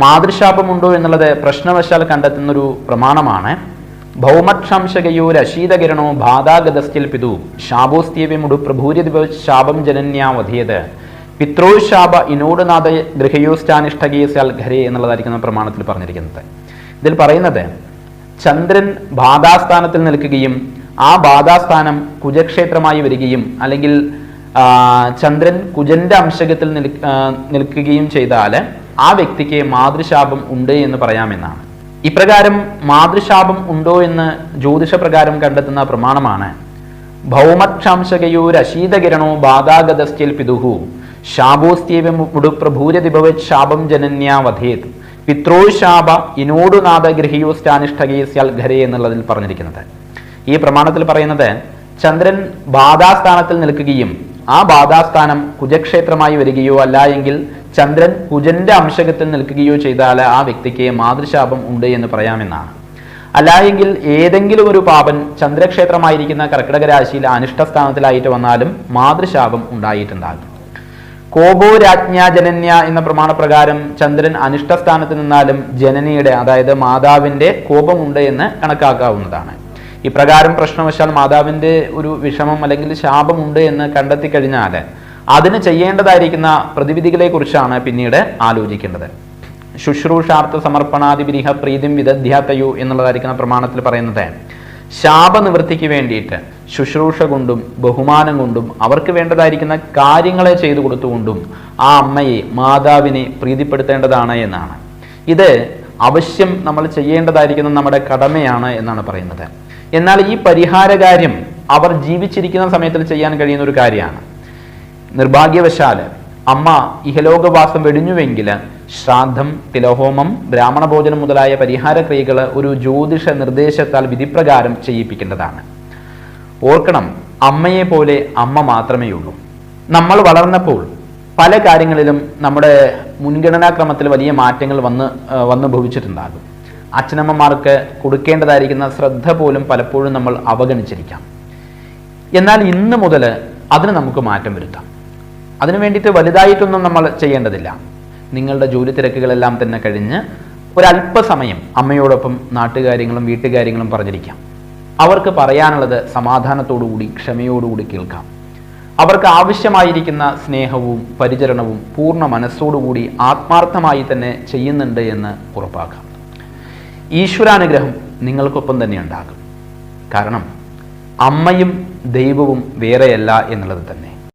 മാതൃശാപമുണ്ടോ എന്നുള്ളത് പ്രശ്നവശാൽ കണ്ടെത്തുന്ന ഒരു പ്രമാണമാണ്. ഭൗമക്ഷംശകയോ രശീതകിരണോ ബാധാഗതസ്ഥിൽ പിതു. ശാപോസ്തീവ്യമുടു പ്രഭൂര്യദിവ ശാപം ജനന്യാവധിയത് പിത്രോശാപ ഇനോടുനാഥ ഗൃഹയോസ്ഥാനിഷ്ഠകേസ്യാൽ ഘരെ എന്നുള്ളതായിരിക്കുന്ന പ്രമാണത്തിൽ പറഞ്ഞിരിക്കുന്നത്. ഇതിൽ പറയുന്നത് ചന്ദ്രൻ ബാധാസ്ഥാനത്തിൽ നിൽക്കുകയും ആ ബാധാസ്ഥാനം കുജക്ഷേത്രമായി വരികയും അല്ലെങ്കിൽ ചന്ദ്രൻ കുജന്റെ അംശകത്തിൽ നിൽ- നിൽക്കുകയും ചെയ്താൽ ആ വ്യക്തിക്ക് മാതൃശാപം ഉണ്ട് എന്ന് പറയാമെന്നാണ്. ഇപ്രകാരം മാതൃശാപം ഉണ്ടോ എന്ന് ജ്യോതിഷപ്രകാരം കണ്ടെത്തുന്ന പ്രമാണമാണ്. ഭൗമക്ഷാംശകയോ രശീതകിരണോ ബാധാഗതസ്ഥിൽ പിതുഹു. ശാപോസ്ത്യവം പ്രഭൂരദിഭവത് ശാപം ജനന്യാവധേത് പിത്രോശാപ ഇനോടുനാഥ ഗൃഹിയോസ്ഥാനിഷ്ഠകേസ്യാൽ ഘരേ എന്നുള്ളതിൽ പറഞ്ഞിരിക്കുന്നത്. ഈ പ്രമാണത്തിൽ പറയുന്നത് ചന്ദ്രൻ ബാധാസ്ഥാനത്തിൽ നിൽക്കുകയും ആ ബാധാസ്ഥാനം കുജക്ഷേത്രമായി വരികയോ അല്ല എങ്കിൽ ചന്ദ്രൻ കുജന്റെ അംശകത്തിൽ നിൽക്കുകയോ ചെയ്താൽ ആ വ്യക്തിക്ക് മാതൃശാപം ഉണ്ട് എന്ന് പറയാമെന്നാണ്. അല്ല എങ്കിൽ ഏതെങ്കിലും ഒരു പാപൻ ചന്ദ്രക്ഷേത്രമായിരിക്കുന്ന കർക്കിടക രാശിയിൽ അനിഷ്ടസ്ഥാനത്തിലായിട്ട് വന്നാലും മാതൃശാപം ഉണ്ടായിട്ടുണ്ടാകും. കോപോ രാജ്ഞാ ജനന്യ എന്ന പ്രമാണപ്രകാരം ചന്ദ്രൻ അനിഷ്ടസ്ഥാനത്ത് നിന്നാലും ജനനിയുടെ അതായത് മാതാവിന്റെ കോപമുണ്ട് എന്ന് കണക്കാക്കാവുന്നതാണ്. ഇപ്രകാരം പ്രശ്നവശാൽ മാതാവിന്റെ ഒരു വിഷമം അല്ലെങ്കിൽ ശാപമുണ്ട് എന്ന് കണ്ടെത്തി കഴിഞ്ഞാൽ അതിന് ചെയ്യേണ്ടതായിരിക്കുന്ന പ്രതിവിധികളെ കുറിച്ചാണ് പിന്നീട് ആലോചിക്കേണ്ടത്. ശുശ്രൂഷാർത്ഥ സമർപ്പണാദിപിരിഹ പ്രീതിം വിദധ്യാത്തയു എന്നുള്ളതായിരിക്കുന്ന പ്രമാണത്തിൽ പറയുന്നത് ശാപനിവൃത്തിക്ക് വേണ്ടിയിട്ട് ശുശ്രൂഷ കൊണ്ടും ബഹുമാനം കൊണ്ടും അവർക്ക് വേണ്ടതായിരിക്കുന്ന കാര്യങ്ങളെ ചെയ്തു കൊടുത്തുകൊണ്ടും ആ അമ്മയെ മാതാവിനെ പ്രീതിപ്പെടുത്തേണ്ടതാണ് എന്നാണ്. ഇത് അവശ്യം നമ്മൾ ചെയ്യേണ്ടതായിരിക്കുന്ന നമ്മുടെ കടമയാണ് എന്നാണ് പറയുന്നത്. എന്നാൽ ഈ പരിഹാര കാര്യം അവർ ജീവിച്ചിരിക്കുന്ന സമയത്തിൽ ചെയ്യാൻ കഴിയുന്ന ഒരു കാര്യമാണ്. നിർഭാഗ്യവശാൽ അമ്മ ഇഹലോകവാസം വെടിഞ്ഞുവെങ്കിൽ ശ്രാദ്ധം തിലഹോമം ബ്രാഹ്മണ ഭോജനം മുതലായ പരിഹാര ക്രിയകൾ ഒരു ജ്യോതിഷ നിർദ്ദേശത്താൽ വിധിപ്രകാരം ചെയ്യിപ്പിക്കേണ്ടതാണ്. ഓർക്കണം അമ്മയെ പോലെ അമ്മ മാത്രമേ ഉള്ളൂ നമ്മൾ വളർന്നപ്പോൾ പല കാര്യങ്ങളിലും നമ്മുടെ മുൻഗണനാക്രമത്തിൽ വലിയ മാറ്റങ്ങൾ വന്നു വന്ന് ഭവിച്ചിട്ടുണ്ടാകും. അച്ഛനമ്മമാർക്ക് കൊടുക്കേണ്ടതായിരിക്കുന്ന ശ്രദ്ധ പോലും പലപ്പോഴും നമ്മൾ അവഗണിച്ചിരിക്കാം. എന്നാൽ ഇന്ന് മുതൽ അതിന് നമുക്ക് മാറ്റം വരുത്താം. അതിനു വേണ്ടിയിട്ട് വലുതായിട്ടൊന്നും നമ്മൾ ചെയ്യേണ്ടതില്ല. നിങ്ങളുടെ ജോലി തിരക്കുകളെല്ലാം തന്നെ കഴിഞ്ഞ് ഒരല്പസമയം അമ്മയോടൊപ്പം നാട്ടുകാര്യങ്ങളും വീട്ടുകാര്യങ്ങളും പറഞ്ഞിരിക്കാം. അവർക്ക് പറയാനുള്ളത് സമാധാനത്തോടുകൂടി ക്ഷമയോടുകൂടി കേൾക്കാം. അവർക്ക് ആവശ്യമായിരിക്കുന്ന സ്നേഹവും പരിചരണവും പൂർണ മനസ്സോടുകൂടി ആത്മാർത്ഥമായി തന്നെ ചെയ്യുന്നുണ്ട് എന്ന് ഉറപ്പാക്കാം. ഈശ്വരാനുഗ്രഹം നിങ്ങൾക്കൊപ്പം തന്നെ ഉണ്ടാകും. കാരണം അമ്മയും ദൈവവും വേറെയല്ല എന്നുള്ളത് തന്നെ.